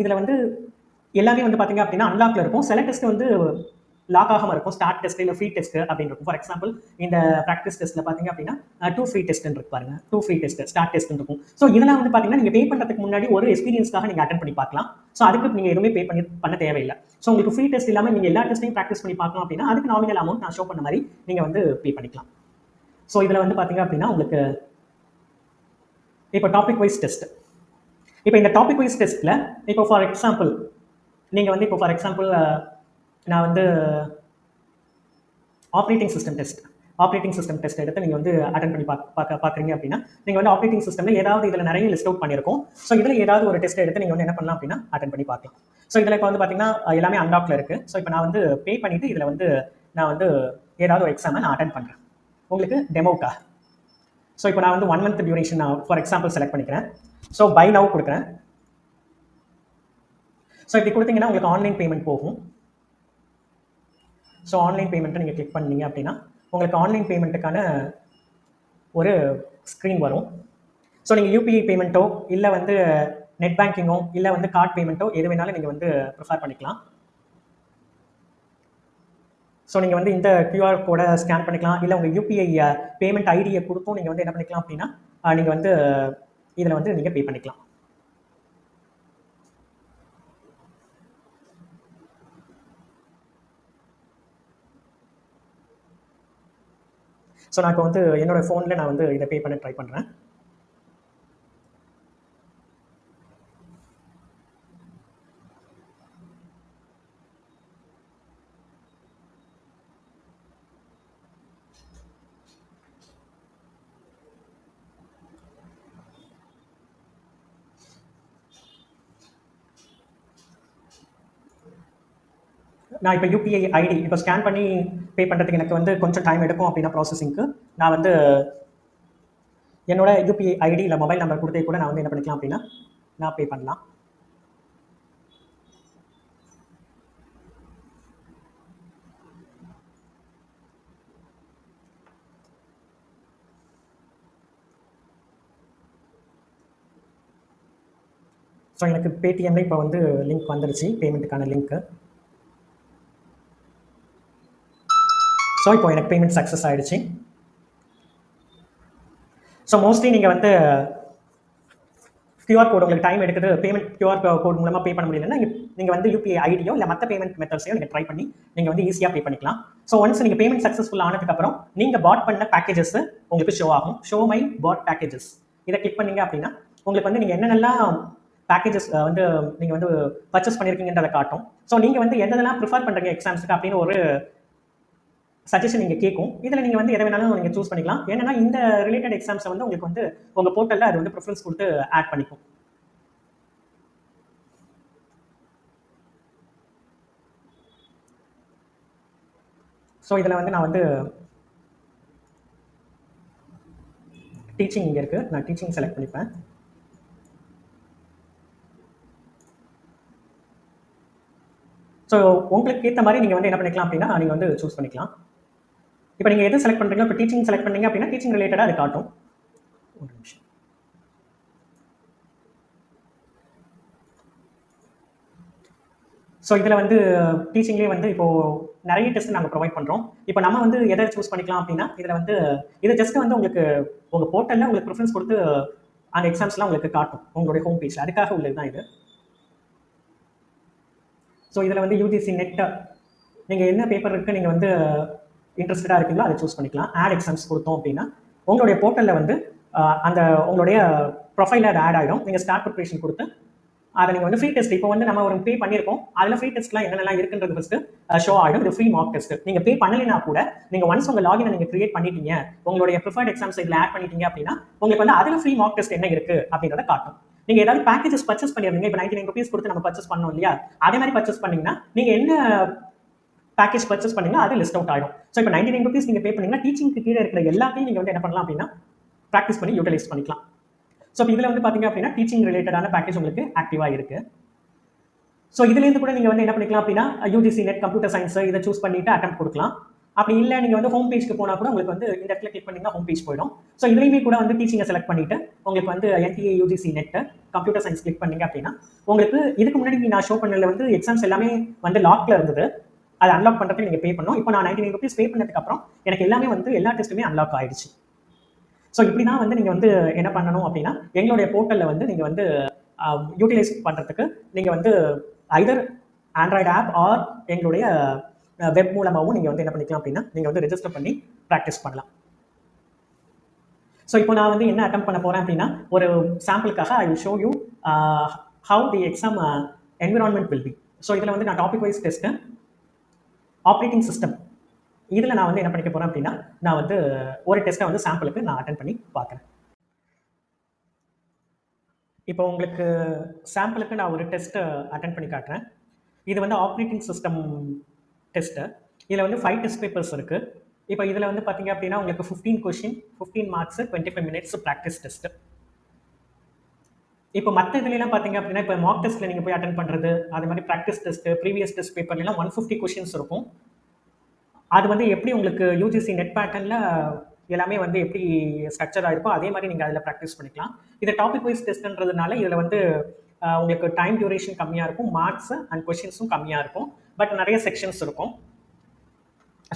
இதில் வந்து எல்லாமே வந்து பார்த்தீங்க அப்படின்னா அன்லாக்ல இருக்கும். சில டெஸ்ட் வந்து லாக் ஆகாமல் இருக்கும். ஸ்டார்ட் டெஸ்ட் இல்லை ஃப்ரீ டெஸ்ட் அப்படின்னு இருக்கும். ஃபார் எக்ஸாம்பிள் இந்த ப்ராக்டிஸ் டெஸ்ட்டில் பார்த்தீங்க அப்படின்னா டூ ஃப்ரீ டெஸ்ட் இருக்கு பாருங்க. Two free test start test இருக்கும். ஸோ இதெல்லாம் வந்து பார்த்தீங்கன்னா நீங்கள் பே பண்ணுறதுக்கு முன்னாடி ஒரு எக்ஸ்பீரியன்ஸ்க்காக நீங்கள் அட்டன் பண்ணி பார்க்கலாம். ஸோ அதுக்கு நீங்கள் எதுவுமே பே பண்ணி பண்ண தேவையில்லை. ஸோ உங்களுக்கு ஃப்ரீ டெஸ்ட் இல்லாமல் நீங்கள் எல்லா டெஸ்ட்டையும் ப்ராக்டிஸ் பண்ணி பார்க்கலாம் அப்படின்னா அதுக்கு நாமினல் அமௌண்ட் நான் ஷோ பண்ண மாதிரி நீங்கள் வந்து பே பண்ணிக்கலாம். ஸோ இதில் வந்து பார்த்தீங்க அப்படின்னா உங்களுக்கு இப்போ டாபிக் வைஸ் டெஸ்ட் இப்போ இந்த டாபிக் வைஸ் டெஸ்ட்டில் இப்போ ஃபார் எக்ஸாம்பிள் நீங்கள் வந்து இப்போ ஃபார் எக்ஸாம்பிள் நான் வந்து operating system test operating system test எடுத்து நீங்கள் வந்து அட்டன் பண்ணி பார்க்க பார்க்க பார்க்குறீங்க அப்படின்னா நீங்கள் வந்து ஆப்ரேட்டிங் சிஸ்டமில் ஏதாவது இதில் நிறைய லிஸ்ட் அவுட் பண்ணியிருக்கோம். ஸோ இதில் ஏதாவது ஒரு டெஸ்ட் எடுத்து நீங்கள் வந்து என்ன பண்ணலாம் அப்படின்னா அட்டன் பண்ணி பார்க்கலாம் ஸோ இதில் இப்போ வந்து பார்த்தீங்கன்னா எல்லாமே அன்லாக்ல இருக்குது ஸோ இப்போ நான் வந்து பே பண்ணிவிட்டு இதில் வந்து நான் வந்து ஏதாவது ஒரு எக்ஸாமை நான் அட்டன் பண்ணுறேன் உங்களுக்கு டெமோக்கா ஸோ இப்போ நான் வந்து ஒன் மந்த் டியூரேஷன் நான் ஃபார் எக்ஸாம்பிள் செலக்ட் பண்ணிக்கிறேன். ஸோ பை நவ் கொடுக்குறேன். ஸோ இப்படி கொடுத்தீங்கன்னா உங்களுக்கு ஆன்லைன் பேமெண்ட் போகும். ஸோ ஆன்லைன் பேமெண்ட்டை நீங்கள் கிளிக் பண்ணீங்க அப்படின்னா உங்களுக்கு ஆன்லைன் பேமெண்ட்டுக்கான ஒரு ஸ்க்ரீன் வரும். ஸோ நீங்கள் யூபிஐ பேமெண்ட்டோ இல்லை வந்து நெட் பேங்கிங்கோ இல்லை வந்து கார்ட் பேமெண்ட்டோ எது வேணாலும் நீங்கள் வந்து ப்ரிஃபர் பண்ணிக்கலாம். ஸோ நீங்கள் வந்து இந்த கியூஆர் கோடை ஸ்கேன் பண்ணிக்கலாம். இல்லை உங்கள் யூபிஐ பேமெண்ட் ஐடியை கொடுத்தும் நீங்கள் வந்து என்ன பண்ணிக்கலாம் அப்படின்னா நீங்கள் வந்து இதில் வந்து நீங்கள் பே பண்ணிக்கலாம். ஸோ நான் இப்போ வந்து என்னோட ஃபோனில் நான் வந்து இதை பே பண்ண ட்ரை பண்ணுறேன் நான் இப்போ யூபிஐ ஐடி இப்போ ஸ்கேன் பண்ணி பே பண்ணுறதுக்கு எனக்கு வந்து கொஞ்சம் டைம் எடுக்கும் அப்படின்னா ப்ராசஸிங்க்கு நான் வந்து என்னோட யூபிஐ ஐடி இல்லை மொபைல் நம்பர் கொடுத்தே கூட நான் வந்து என்ன பண்ணிக்கலாம் அப்படின்னா நான் பே பண்ணலாம். ஸோ எனக்கு பேடிஎம்ல இப்போ வந்து லிங்க் வந்துருச்சு பேமெண்ட்டுக்கான லிங்க்கு ஸோ இப்போ எனக்கு பேமெண்ட் சக்ஸஸ் ஆகிடுச்சு ஸோ மோஸ்ட்லி நீங்கள் வந்து கியூஆர் கோட் உங்களுக்கு டைம் எடுக்குது பேமெண்ட் கியூஆர் கோட் மூலமாக பே பண்ண முடியலன்னா நீங்கள் வந்து யூபிஐ ஐடியோ இல்லை மற்ற பேமெண்ட் மெத்தட்ஸையோ நீங்கள் ட்ரை பண்ணி நீங்கள் வந்து ஈஸியாக பே பண்ணிக்கலாம். ஸோ ஒன்ஸ் நீங்கள் பேமெண்ட் சக்ஸஸ்ஃபுல் ஆனதுக்கப்புறம் நீங்கள் பாட் பண்ண பேக்கேஜஸ் உங்களுக்கு ஷோ ஆகும். ஷோ மை பாட் பேக்கேஜஸ் இதை கிளிக் பண்ணீங்க அப்படின்னா உங்களுக்கு வந்து நீங்கள் என்னென்னலாம் பேக்கேஜஸ் வந்து நீங்கள் வந்து பர்ச்சேஸ் பண்ணியிருக்கீங்கன்றதை காட்டும். ஸோ நீங்கள் வந்து எதெல்லாம் ப்ரிஃபர் பண்ணுறீங்க எக்ஸாம்ஸுக்கு அப்படின்னு ஒரு சஜஷன் நீங்கள் கேட்கும் இதில் நீங்கள் வந்து எதை வேணாலும் நீங்கள் சூஸ் பண்ணிக்கலாம். ஏன்னா இந்த ரிலேட்டட் எக்ஸாம்ஸை வந்து உங்களுக்கு வந்து உங்கள் போர்ட்டலில் அது வந்து ப்ரிஃபரன்ஸ் கொடுத்து ஆட் பண்ணிக்கும். ஸோ இதில் வந்து நான் வந்து டீச்சிங் இங்கே இருக்குது நான் டீச்சிங் செலக்ட் பண்ணிப்பேன். ஸோ உங்களுக்கு ஏற்ற மாதிரி நீங்கள் வந்து என்ன பண்ணிக்கலாம் அப்படின்னா நீங்கள் வந்து சூஸ் பண்ணிக்கலாம். இப்போ நீங்கள் எது செலக்ட் பண்ணுறீங்களோ இப்போ டீச்சிங் செலக்ட் பண்ணீங்க அப்படின்னா டீச்சிங் ரிலேட்டடாக அது காட்டும். ஒரு நிமிஷம். ஸோ இதில் வந்து டீச்சிங்லேயே வந்து இப்போது நிறைய டெஸ்ட் நாங்கள் ப்ரொவைட் பண்ணுறோம் இப்போ நம்ம வந்து எதை சூஸ் பண்ணிக்கலாம் அப்படின்னா இதில் வந்து இது ஜஸ்ட் வந்து உங்களுக்கு உங்கள் போர்ட்டலில் உங்களுக்கு ப்ரிஃபரன்ஸ் கொடுத்து அந்த எக்ஸாம்ஸ்லாம் உங்களுக்கு காட்டும். உங்களுடைய ஹோம் பேஜ் அதுக்காக உள்ளது தான் இது. ஸோ இதில் வந்து யூஜிசி நெட்டை நீங்கள் என்ன பேப்பர் இருக்குது நீங்கள் வந்து இன்ட்ரெஸ்டடாக இருக்கீங்களோ அதை சூஸ் பண்ணிக்கலாம். ஆட் எக்ஸாம்ஸ் கொடுத்தோம் அப்படின்னா உங்களுடைய போர்ட்டலில் வந்து அந்த உங்களுடைய ப்ரொஃபைலில் அது ஆட் ஆகிடும் நீங்கள் ஸ்டார்ட் ப்ரிப்ரேஷன் கொடுத்து அதை நீங்கள் வந்து ஃப்ரீ டெஸ்ட் இப்போ வந்து நம்ம ஒரு பே பண்ணியிருக்கோம். அதில் ஃப்ரீ டெஸ்ட்லாம் என்னென்னலாம் இருக்குன்றது ஃபஸ்ட்டு ஷோ ஆகிடும் இது ஃப்ரீ மார்க் டெஸ்ட் நீங்கள் பே பண்ணலைனா கூட நீங்கள் ஒன்ஸ் உங்கள் லாகினை நீங்கள் கிரியேட் பண்ணிட்டீங்க உங்களுடைய ப்ரிஃபர்ட் எக்ஸாம்ஸ் இதில் ஆட் பண்ணிட்டீங்க அப்படின்னா உங்களுக்கு வந்து அதில் ஃப்ரீ மார்க் டெஸ்ட் என்ன இருக்குது அப்படின்றத காட்டும். நீங்கள் ஏதாவது பேக்கேஜஸ் பர்ச்சேஸ் பண்ணியிருந்தீங்க இப்போ நைன்டி நைன் ருபீஸ் கொடுத்து நம்ம பர்ச்சேஸ் பண்ணோம் இல்லையா? அதே மாதிரி பர்ச்சேஸ் பண்ணீங்கன்னா நீங்கள் என்ன பேக்கேஜ் பர்ச்சேஸ் பண்ணீங்கன்னா அது லிஸ்ட் அவுட் ஆகிடும் ஸோ இப்போ நைன்டி நைன் ருபீஸ் நீங்கள் பே பண்ணீங்கன்னா டீச்சிங்க்கு கீழே இருக்கிற எல்லாத்தையும் நீங்கள் வந்து என்ன பண்ணலாம் அப்படின்னா ப்ராக்டிஸ் பண்ணி யூட்டிலைஸ் பண்ணிக்கலாம். ஸோ இதில் வந்து பார்த்தீங்க அப்படின்னா டீச்சிங் ரிலேட்டடான பேக்கேஜ் உங்களுக்கு ஆக்டிவாக இருக்குது ஸோ இதுலேருந்து கூட நீங்கள் வந்து என்ன பண்ணிக்கலாம் அப்படின்னா யூஜிசி நெட் கம்ப்யூட்டர் சயின்ஸ் இதை சூஸ் பண்ணிட்டு அட்டம் கொடுக்கலாம். அப்படி இல்லை நீங்கள் வந்து ஹோம் பேஜ்க்கு போனால் கூட உங்களுக்கு வந்து இந்த இடத்துல கிளிக் பண்ணிங்கன்னா ஹோம் பேஜ் போயிடும். ஸோ இதுலேயுமே கூட வந்து டீச்சிங்கை செலக்ட் பண்ணிட்டு உங்களுக்கு வந்து NTA UGC NET computer science click பண்ணீங்க அப்படின்னா உங்களுக்கு இதுக்கு முன்னாடி நான் ஷோ பண்ணல வந்து எக்ஸாம்ஸ் எல்லாமே வந்து லாக்ல இருந்தது. அதை அன்லாக் பண்ணுறதுக்கு நீங்கள் பே பண்ணணும். இப்போ நான் நைன்டி நைன் ருபீஸ் பே பண்ணதுக்கு அப்புறம் எனக்கு எல்லாமே வந்து எல்லா டெஸ்ட்டுமே அன்லாக் ஆயிடுச்சு. ஸோ இப்படி தான் வந்து நீங்கள் வந்து என்ன பண்ணணும் அப்படின்னா எங்களுடைய போர்ட்டலில் வந்து நீங்கள் வந்து யூட்டிலைஸ் பண்ணுறதுக்கு நீங்கள் வந்து ஐதர் ஆண்ட்ராய்டு ஆப் ஆர் எங்களுடைய வெப் மூலமாகவும் நீங்கள் வந்து என்ன பண்ணிக்கலாம் அப்படின்னா நீங்கள் வந்து ரெஜிஸ்டர் பண்ணி ப்ராக்டிஸ் பண்ணலாம். ஸோ இப்போ நான் வந்து என்ன அட்டம் பண்ண போகிறேன் அப்படின்னா ஒரு சாம்பிளுக்காக I will show you how the exam environment will be so இதில் வந்து நான் topic wise test operating system இதில் நான் வந்து என்ன பண்ணிக்க போகிறேன் அப்படின்னா நான் வந்து ஒரு டெஸ்ட்டை வந்து சாம்பிளுக்கு நான் அட்டன் பண்ணி பார்க்குறேன். இப்போ உங்களுக்கு சாம்பிளுக்கு நான் ஒரு டெஸ்ட்டை அட்டன் பண்ணி காட்டுறேன். இது வந்து ஆப்ரேட்டிங் சிஸ்டம் டெஸ்ட்டு இதில் வந்து ஃபைவ் டெஸ்ட் பேப்பர்ஸ் இருக்குது இப்போ இதில் வந்து பார்த்தீங்க அப்படின்னா உங்களுக்கு fifteen question fifteen marks twenty five minutes practice test இப்போ மற்ற இதுலாம் பார்த்தீங்க அப்படின்னா இப்போ மார்க் டெஸ்ட்டில் நீங்கள் போய் அட்டன் பண்ணுறது அது மாதிரி ப்ராக்டிஸ் டெஸ்ட்டு ப்ரீவியஸ் டெஸ்ட் பேப்பர்லாம் ஒன் ஃபிஃப்டி கொஷின்ஸ் இருக்கும். அது வந்து எப்படி உங்களுக்கு யூஜிசி நெட் பேட்டர்னில் எல்லாமே வந்து எப்படி ஸ்ட்ரக்சர் ஆயிருக்கோ அதே மாதிரி நீங்கள் அதில் ப்ராக்டிஸ் பண்ணிக்கலாம். இது டாபிக் வைஸ் டெஸ்ட்ன்றதுனால இதில் வந்து உங்களுக்கு டைம் டியூரேஷன் கம்மியாக இருக்கும் மார்க்ஸ் அண்ட் கொஷின்ஸும் கம்மியாக இருக்கும். பட் நிறைய செக்ஷன்ஸ் இருக்கும்.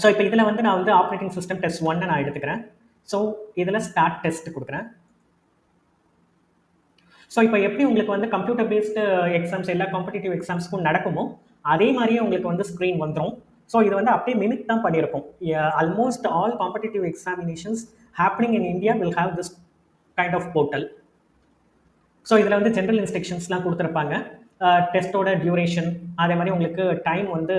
ஸோ இப்போ இதில் வந்து நான் வந்து ஆப்ரேட்டிங் சிஸ்டம் டெஸ்ட் ஒன்னு நான் எடுத்துக்கிறேன். ஸோ இதில் ஸ்டார்ட் டெஸ்ட் கொடுக்குறேன். ஸோ இப்போ எப்படி உங்களுக்கு வந்து கம்ப்யூட்டர் பேஸ்டு எக்ஸாம்ஸ் எல்லா காம்படிட்டிவ் எக்ஸாம்ஸ்க்கும் நடக்குமோ அதே மாதிரியே உங்களுக்கு வந்து ஸ்க்ரீன் வந்துடும் ஸோ இது வந்து அப்படியே மிமிக் தான் பண்ணியிருக்கோம். Almost all competitive examinations happening in India will have this kind of portal so இதில் வந்து ஜென்ரல் இன்ஸ்ட்ரக்ஷன்ஸ்லாம் கொடுத்துருப்பாங்க. டெஸ்ட்டோட டியூரேஷன் அதே மாதிரி உங்களுக்கு டைம் வந்து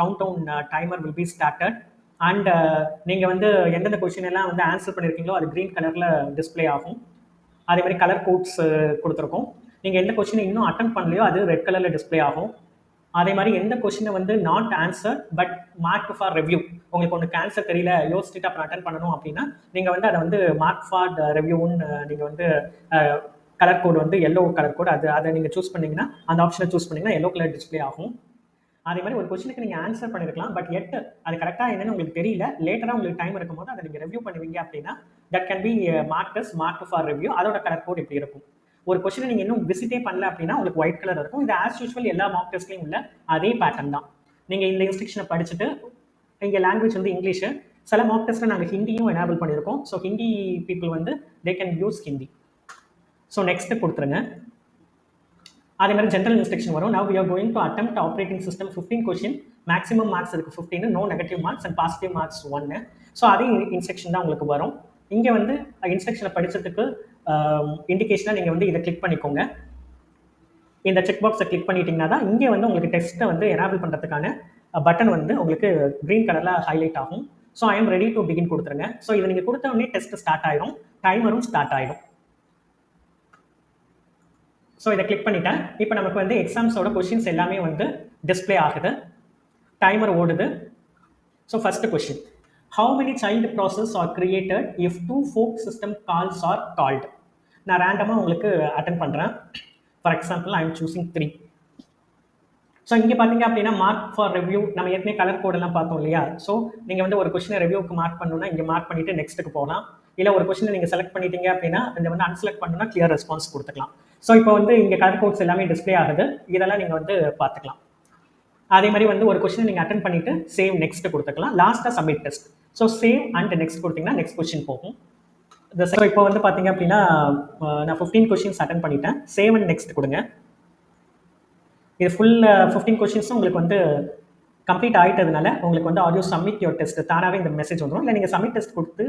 count down timer will be started and நீங்கள் வந்து எந்தெந்த கொஷின் எல்லாம் வந்து ஆன்சர் பண்ணியிருக்கீங்களோ அது க்ரீன் கலரில் டிஸ்ப்ளே ஆகும். அதே மாதிரி கலர் கோட்ஸ் கொடுத்துருக்கோம். நீங்கள் எந்த கொஷினை இன்னும் அட்டன் பண்ணலையோ அது ரெட் கலரில் டிஸ்ப்ளே ஆகும். அதே மாதிரி எந்த கொஷினை வந்து not answer but mark for review உங்களுக்கு ஒன்று ஆன்சர் தெரியல யோசிச்சுட்டு அப்புறம் அட்டன் பண்ணணும் அப்படின்னா நீங்கள் வந்து அதை வந்து மார்க் ஃபார் ரிவ்யூன்னு நீங்கள் வந்து கலர் கோடு வந்து எல்லோ கலர் கோடு அது அதை நீங்கள் சூஸ் பண்ணிங்கன்னா அந்த ஆப்ஷனை சூஸ் பண்ணிங்கன்னா எல்லோ கலர் டிஸ்ப்ளே ஆகும். அதே மாதிரி ஒரு கொஸ்டினுக்கு நீங்கள் ஆன்சர் பண்ணிருக்கலாம். பட் எட் அது கரெக்டாக என்னன்னு உங்களுக்கு தெரியல. லேட்டராக உங்களுக்கு டைம் இருக்கும்போது அதை நீங்கள் ரிவ்யூ பண்ணுவீங்க அப்படின்னா that can be marked mark for review அதோட கலர் கோட் இப்படி இருக்கும். ஒரு கொஸ்டினை நீங்கள் இன்னும் விசிட்டே பண்ணல அப்படின்னா உங்களுக்கு ஒயிட் கலர் இருக்கும். இது ஆஸ் யூஸ்வல் எல்லா மார்க் டெஸ்ட்லையும் உள்ள அதே பேட்டர்ன் தான். நீங்கள் இந்த இன்ஸ்ட்ரக்ஷனை படிச்சுட்டு இங்கே லாங்குவேஜ் வந்து இங்கிலீஷு சில மார்க் டெஸ்ட்டில் நாங்கள் ஹிந்தியும் எனேபிள் பண்ணியிருக்கோம். ஸோ ஹிந்தி பீப்புள் வந்து they can use Hindi. So next கொடுத்துருங்க. அதே மாதிரி ஜென்ரல் இன்ஸ்ட்ரக்ஷன் வரும். Now we going to attempt operating system system 15 question maximum marks இருக்கு 15 no negative marks and positive marks ஒன்று ஸோ அதே இன்ஸ்ட்ரக்ஷன் தான் உங்களுக்கு வரும். இங்கே வந்து இன்ஸ்ட்ரக்ஷனை படித்ததுக்கு இண்டிகேஷனாக நீங்கள் வந்து இதை கிளிக் பண்ணிக்கோங்க. இந்த செக் பாக்ஸை கிளிக் பண்ணிட்டீங்கன்னா தான் இங்கே வந்து உங்களுக்கு டெஸ்ட்டை வந்து எனாபிள் பண்ணுறதுக்கான பட்டன் வந்து உங்களுக்கு க்ரீன் கலரில் ஹைலைட் ஆகும். So I am ready to begin கொடுத்துருங்க. ஸோ இதை நீங்கள் கொடுத்த உடனே டெஸ்ட் ஸ்டார்ட் ஆயிடும் டைமரும் ஸ்டார்ட் ஆயிடும் ஸோ இதை கிளிக் பண்ணிட்டேன். இப்போ நமக்கு வந்து எக்ஸாம்ஸோட கொஷின்ஸ் எல்லாமே வந்து டிஸ்பிளே ஆகுது. டைமர் ஓடுது. So first question how many child process are created if two fork system calls are called நான் ரேண்டமாக உங்களுக்கு அட்டன் பண்ணுறேன் for example I am choosing three so இங்கே பார்த்தீங்க அப்படின்னா மார்க் ஃபார் ரிவ்யூ நம்ம ஏற்கனவே கலர் கோடெல்லாம் பார்த்தோம் இல்லையா? ஸோ நீங்கள் வந்து ஒரு கொஷினை ரிவ்யூக்கு மார்க் பண்ணணும்னா இங்கே மார்க் பண்ணிட்டு நெக்ஸ்ட்டுக்கு போகலாம். இல்லை ஒரு கொஷினை நீங்கள் செலக்ட் பண்ணிட்டீங்க அப்படின்னா இந்த வந்து அன்செலக்ட் பண்ணணும்னா கிளியர் ரெஸ்பான்ஸ் கொடுத்துக்கலாம். ஸோ இப்போ வந்து இங்கே கலர் கோட்ஸ் எல்லாமே டிஸ்ப்ளே ஆகுது. இதெல்லாம் நீங்கள் வந்து பார்த்துக்கலாம். அதே மாதிரி வந்து ஒரு கொஸ்டின் நீங்கள் அட்டன் பண்ணிவிட்டு சேவ் நெக்ஸ்ட் கொடுத்துக்கலாம். லாஸ்ட்டாக submit test so save and next கொடுத்தீங்கன்னா நெக்ஸ்ட் கொஸ்டின் போகும். இந்த ஸோ இப்போ வந்து பார்த்தீங்க அப்படின்னா நான் ஃபிஃப்டீன் கொஸ்டின்ஸ் அட்டன் பண்ணிட்டேன். சேவ் அண்ட் நெக்ஸ்ட் கொடுங்க. இது ஃபுல் ஃபிஃப்டீன் கொஸ்டின்ஸும் உங்களுக்கு வந்து கம்ப்ளீட் ஆகிட்டதுனால உங்களுக்கு வந்து ஆடியோ சப்மிட் யோர் டெஸ்ட் தானாகவே இந்த மெசேஜ் வந்துடும் இல்லை நீங்கள் சப்மிட் டெஸ்ட் கொடுத்து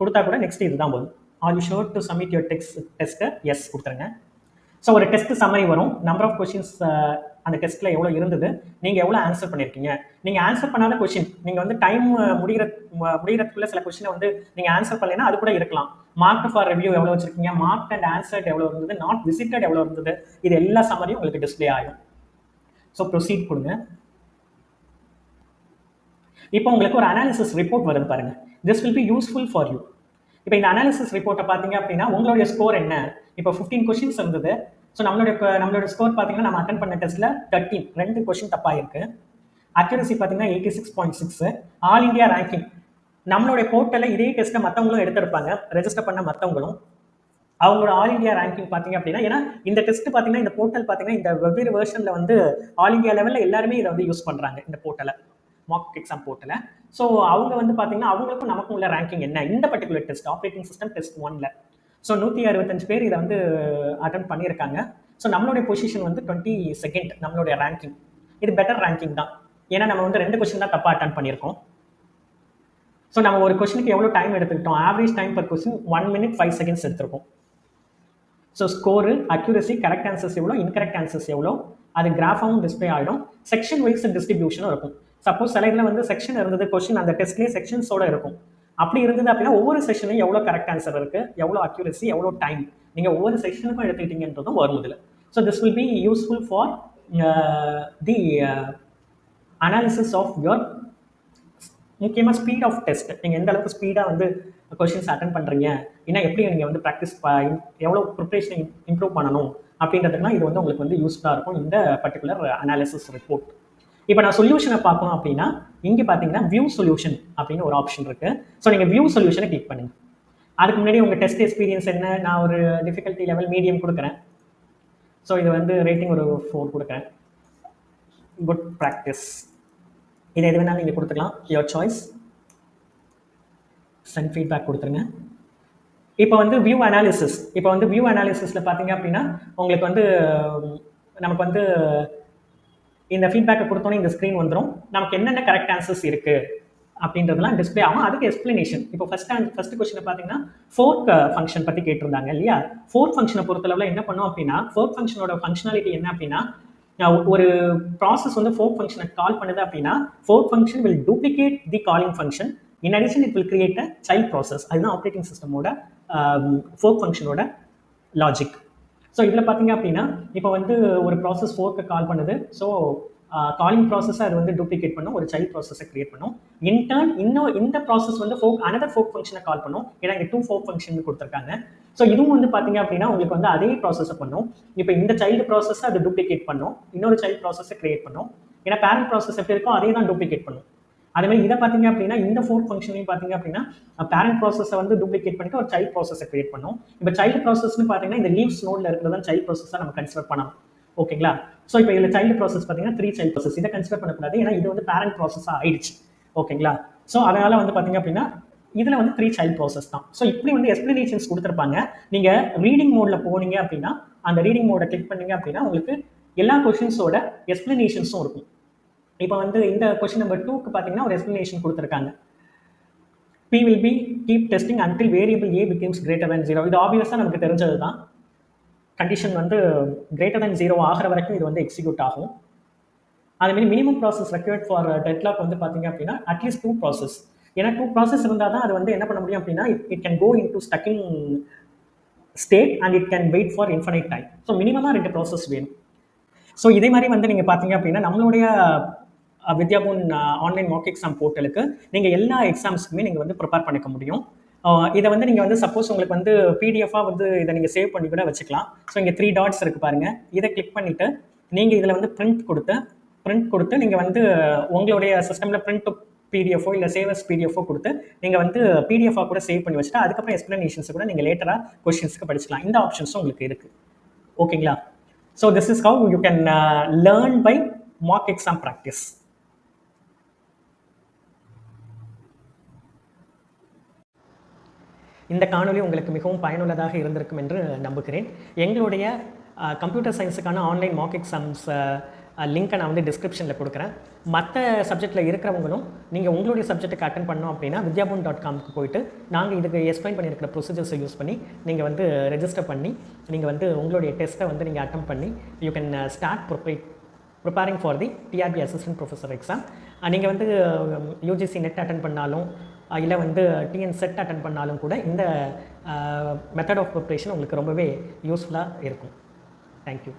கொடுத்தா கூட நெக்ஸ்ட் இதுதான் போதும். Are you sure to submit your text டெஸ்ட்டை எஸ் கொடுத்துருங்க. ஸோ ஒரு டெஸ்ட் சம்மரி வரும். நம்பர் ஆஃப் கொஷின்ஸ் அந்த டெஸ்ட்டில் எவ்வளோ இருந்தது? நீங்கள் எவ்வளோ ஆன்சர் பண்ணியிருக்கீங்க நீங்கள் ஆன்சர் பண்ணாத கொஷின் நீங்கள் வந்து டைம் uh, முடிகிற ம- முடிகிறதுக்குள்ள சில கொஷினை வந்து நீங்கள் ஆன்சர் பண்ணலைன்னா அது கூட இருக்கலாம். மார்க் ஃபார் ரிவ்யூ எவ்வளோ வச்சிருக்கீங்க? மார்க் அண்ட் ஆன்சர்ட் எவ்வளோ இருந்தது? நாட் விசிட்டட் எவ்வளோ இருந்தது? இது எல்லா சம்மரியும் உங்களுக்கு டிஸ்ப்ளே ஆகும் ஸோ ப்ரொசீட் கொடுங்க. இப்போ உங்களுக்கு ஒரு அனாலிசிஸ் ரிப்போர்ட் வருது பாருங்க. This will be useful for you இப்போ இந்த அனாலிசிஸ் ரிப்போர்ட்டை பார்த்தீங்க அப்படின்னா உங்களுடைய ஸ்கோர் என்ன? இப்போ ஃபிஃப்டீன் கொஷின்ஸ் இருந்தது. ஸோ நம்மளுடைய நம்மளோட ஸ்கோர் பார்த்தீங்கன்னா நம்ம அட்டன் பண்ண டெஸ்ட்டில் தேர்ட்டின் ரெண்டு கொஷின் தப்பாக இருக்கு அக்யூரசி பார்த்தீங்கன்னா eighty six point six all India ranking நம்மளுடைய போர்ட்டலில் இதே டெஸ்ட்டை மற்றவங்களும் எடுத்திருப்பாங்க. ரெஜிஸ்டர் பண்ண மற்றவங்களும் அவங்களோட ஆல் இந்தியா ரேங்கிங் பார்த்தீங்க அப்படின்னா ஏன்னா இந்த டெஸ்ட் பார்த்தீங்கன்னா இந்த போர்ட்டல் பார்த்தீங்கன்னா இந்த வெவ்வேறு வேர்ஷனில் வந்து ஆல் இந்தியா லெவலில் எல்லாருமே இதை வந்து யூஸ் பண்ணுறாங்க இந்த போர்ட்டலை மாக் எக்ஸாம் போர்ட்டலை ஸோ அவங்க வந்து பார்த்தீங்கன்னா அவங்களுக்கும் நமக்கும் உள்ள ரேங்கிங் என்ன? இந்த particular test operating system test ஒன்ல ஸோ நூற்றி அறுபத்தஞ்சு பேர் இதை வந்து அட்டன் பண்ணியிருக்காங்க. ஸோ நம்மளுடைய பொசிஷன் வந்து டுவெண்ட்டி செகண்ட் நம்மளுடைய ரேங்கிங் இது பெட்டர் ரேங்கிங் தான். ஏன்னா நம்ம வந்து ரெண்டு கொஸ்டின் தான் தப்பாக அட்டன் பண்ணியிருக்கோம். ஸோ நம்ம ஒரு கொஸ்டினுக்கு எவ்வளோ டைம் எடுத்துக்கிட்டோம்? Average time per question one minute five seconds எடுத்திருக்கோம். So score accuracy correct answers எவ்வளோ? இன்கரெக்ட் ஆன்சர்ஸ் எவ்வளோ? அது கிராஃபாகவும் டிஸ்ப்ளே ஆகிடும் செக்ஷன் வைஸ் டிஸ்ட்ரிபியூஷனும் இருக்கும். சப்போஸ் சில இதில் வந்து செக்ஷன் இருந்தது கொஷின் அந்த டெஸ்ட்லேயே செக்ஷன்ஸோட இருக்கும். அப்படி இருந்தது அப்படின்னா ஒவ்வொரு செஷனையும் எவ்வளோ கரெக்ட் ஆன்சர் இருக்குது எவ்வளோ அக்யூரசி எவ்வளோ டைம் நீங்கள் ஒவ்வொரு செக்ஷனுக்கும் எடுத்துக்கிட்டீங்கன்றதும் வரும் இதில். So this will be useful for the analysis of your முக்கியமாக ஸ்பீட் ஆஃப் டெஸ்ட் நீங்கள் எந்த அளவுக்கு ஸ்பீடாக வந்து கொஷின்ஸ் அட்டன் பண்ணுறீங்க ஏன்னா எப்படி நீங்கள் வந்து ப்ராக்டிஸ் எவ்வளோ ப்ரிப்ரேஷன் இம்ப்ரூவ் பண்ணணும் அப்படின்றதுக்குலாம் இது வந்து உங்களுக்கு வந்து யூஸ்ஃபுல்லாக இருக்கும் இந்த பர்டிகுலர் அனாலிசிஸ் ரிப்போர்ட் இப்போ நான் சொல்யூஷனை பார்க்கணும் அப்படின்னா இங்கே பார்த்தீங்கன்னா வியூ சொல்யூஷன் அப்படின்னு ஒரு ஆப்ஷன் இருக்குது ஸோ நீங்கள் வியூ சொல்யூஷனை கிளிக் பண்ணுங்க. அதுக்கு முன்னாடி உங்கள் டெஸ்ட் எக்ஸ்பீரியன்ஸ் என்ன? நான் ஒரு டிஃபிகல்ட்டி லெவல் மீடியம் கொடுக்குறேன். ஸோ இது வந்து ரேட்டிங் ஒரு ஃபோர் கொடுக்குறேன். குட் ப்ராக்டிஸ் இது எது வேணாலும் நீங்கள் கொடுத்துக்கலாம். யோர் சாய்ஸ் சென்ட் ஃபீட்பேக் கொடுத்துருங்க. இப்போ வந்து வியூ அனாலிசிஸ் இப்போ வந்து வியூ அனாலிசிஸில் பார்த்தீங்க அப்படின்னா உங்களுக்கு வந்து நமக்கு வந்து இந்த ஃபீட்பேக்கை கொடுத்தோன்னே இந்த ஸ்க்ரீன் வந்துடும் நமக்கு என்னென்ன கரெக்ட் ஆன்சர்ஸ் இருக்குது அப்படின்றதெல்லாம் டிஸ்ப்ளே ஆகும். அதுக்கு எக்ஸ்பிளனேஷன் இப்போ ஃபர்ஸ்ட் அண்ட் ஃபர்ஸ்ட் கொஸ்டின் பார்த்தீங்கன்னா ஃபோர்க் ஃபங்க்ஷன் பற்றி கேட்டிருந்தாங்க இல்லையா? ஃபோர்க் ஃபங்க்ஷனை பொறுத்தளவில் என்ன பண்ணோம் அப்படின்னா ஃபோர்க் ஃபங்க்ஷனோட ஃபங்க்ஷனாலிட்டி என்ன அப்படின்னா நான் ஒரு ப்ராசஸ் வந்து ஃபோர்க் ஃபங்க்ஷனை கால் பண்ணுது அப்படின்னா fork function will duplicate the calling function in addition it will create a child process அதுதான் ஆப்ரேட்டிங் சிஸ்டமோட ஃபோர்க் ஃபங்க்ஷனோட லாஜிக் ஸோ இதில் பார்த்தீங்க அப்படின்னா இப்போ வந்து ஒரு ப்ராசஸ் ஃபோர்க்கு கால் பண்ணுது. ஸோ காலிங் ப்ராசஸை அது வந்து டூப்ளிகேட் பண்ணும். ஒரு சைல்ட் ப்ராசஸை கிரியேட் பண்ணும். இன்டர்ன் இன்னும் இந்த ப்ராசஸ் வந்து ஃபோக் அனதர் ஃபோக் ஃபங்க்ஷனை கால் பண்ணும். ஏன்னா இங்கே டூ ஃபோக் ஃபங்க்ஷன் கொடுத்துருக்காங்க. ஸோ இதுவும் வந்து பார்த்தீங்க அப்படின்னா உங்களுக்கு வந்து அதே ப்ராசஸை பண்ணும். இப்போ இந்த சைல்டு ப்ராசஸை அது டூப்ளிகேட் பண்ணும். இன்னொரு சைல்ட் ப்ராசஸை கிரியேட் பண்ணும். ஏன்னா பேரண்ட் ப்ராசஸ் எப்படி இருக்கோ அதே தான் டூப்ளிகேட் பண்ணும். அதே மாதிரி இதை பார்த்தீங்க அப்படின்னா இந்த ஃபோர் ஃபங்க்ஷனையும் பார்த்தீங்க அப்படின்னா பேரண்ட் ப்ராசஸை வந்து டூப்ளிகேட் பண்ணிட்டு ஒரு சைல்ட் ப்ராசஸை கிரியேட் பண்ணும். இப்போ சைல்டு ப்ராசஸ்னு பார்த்தீங்கன்னா இந்த லீவ்ஸ் நோட்ல இருக்கிறது தான் சைல்ட் ப்ராசஸாக நம்ம கன்சிடர் பண்ணணும் ஓகேங்களா? ஸோ இப்போ இதில் சைல்டு ப்ராசஸ் பார்த்தீங்கன்னா த்ரீ சைல்ட் ப்ராசஸ் இதை கன்சிடர் பண்ணக்கூடாது. ஏன்னா இது வந்து பேரண்ட் ப்ராசஸாக ஆயிடுச்சு. ஓகேங்களா? ஸோ அதனால் வந்து பார்த்தீங்க அப்படின்னா இதில் வந்து த்ரீ சைல்ட் ப்ராசஸ் தான். ஸோ இப்படி வந்து எக்ஸ்பிளனேஷன்ஸ் கொடுத்துருப்பாங்க. நீங்கள் ரீடிங் மோடில் போனீங்க அப்படின்னா அந்த ரீடிங் மோடை கிளிக் பண்ணீங்க அப்படின்னா உங்களுக்கு எல்லா கொஷின்ஸோட எக்ஸ்பிளனேஷன்ஸும் இருக்கும். இப்போ வந்து இந்த கொஷின் நம்பர் டூக்கு பார்த்தீங்கன்னா ஒரு எக்ஸ்பிளனேஷன் கொடுத்துருக்காங்க. B will be keep testing until variable A becomes greater than zero இது ஆப்வியஸாக நமக்கு தெரிஞ்சது தான் கண்டிஷன் வந்து கிரேட்டர் தேன் ஜீரோ ஆகிற வரைக்கும் இது வந்து எக்ஸிக்யூட் ஆகும். அதேமாதிரி minimum process required for deadlock வந்து பார்த்தீங்க அப்படின்னா அட்லீஸ்ட் டூ ப்ராசஸ் ஏன்னா டூ ப்ராசஸ் இருந்தால் தான் அது வந்து என்ன பண்ண முடியும் அப்படின்னா it can go into stucking state and it can wait for infinite time so மினிமமாக ரெண்டு ப்ராசஸ் வேணும். ஸோ இதே மாதிரி வந்து நீங்கள் பார்த்தீங்க அப்படின்னா நம்மளுடைய வித்யாபூன் ஆன்லைன் மாக் எக்ஸாம் போர்ட்டலுக்கு நீங்கள் எல்லா எக்ஸாம்ஸ்க்குமே நீங்கள் வந்து ப்ரிப்பேர் பண்ணிக்க முடியும். இதை வந்து நீங்கள் வந்து சப்போஸ் உங்களுக்கு வந்து பிடிஎஃபாக வந்து இதை நீங்கள் சேவ் பண்ணி கூட வச்சுக்கலாம். ஸோ இங்கே த்ரீ டாட்ஸ் இருக்குது பாருங்கள் இதை கிளிக் பண்ணிவிட்டு நீங்கள் இதில் வந்து பிரிண்ட் கொடுத்து பிரிண்ட் கொடுத்து நீங்கள் வந்து உங்களுடைய சிஸ்டமில் பிரிண்ட் பிடிஎஃபோ இல்லை சேவஸ் பிடிஎஃபோ கொடுத்து நீங்கள் வந்து பிடிஎஃபாக கூட சேவ் பண்ணி வச்சுட்டு அதுக்கப்புறம் எக்ஸ்ப்ளனேஷன்ஸ் கூட நீங்கள் லேட்டராக கொஷின்ஸுக்கு படிச்சுக்கலாம். இந்த ஆப்ஷன்ஸும் உங்களுக்கு இருக்குது ஓகேங்களா so this is how you can learn by mark exam practice இந்த காணொலி உங்களுக்கு மிகவும் பயனுள்ளதாக இருந்திருக்கும் என்று நம்புகிறேன். எங்களுடைய கம்ப்யூட்டர் சயின்ஸுக்கான ஆன்லைன் மார்க் எக்ஸாம்ஸ் லிங்க்கை நான் வந்து டிஸ்கிரிப்ஷனில் கொடுக்குறேன். மற்ற சப்ஜெக்ட்டில் இருக்கிறவங்களும் நீங்கள் உங்களுடைய சப்ஜெக்ட்டுக்கு அட்டன் பண்ணோம் அப்படின்னா வித்யாபூன் டாட் காம்க்கு போயிட்டு நாங்கள் இதுக்கு எக்ஸ்பிளைன் பண்ணியிருக்கிற ப்ரொசீஜர்ஸை யூஸ் பண்ணி நீங்கள் வந்து ரெஜிஸ்டர் பண்ணி நீங்கள் வந்து உங்களுடைய டெஸ்ட்டை வந்து நீங்கள் அட்டன் பண்ணி you can start prepare preparing for the TRB assistant professor exam நீங்கள் வந்து யூஜிசி நெட் அட்டன் பண்ணாலும் இல்லை வந்து டிஎன் செட் அட்டன் பண்ணாலும் கூட இந்த மெத்தட் ஆஃப் ப்ரிப்ரேஷன் உங்களுக்கு ரொம்பவே யூஸ்ஃபுல்லாக இருக்கும். தேங்க்யூ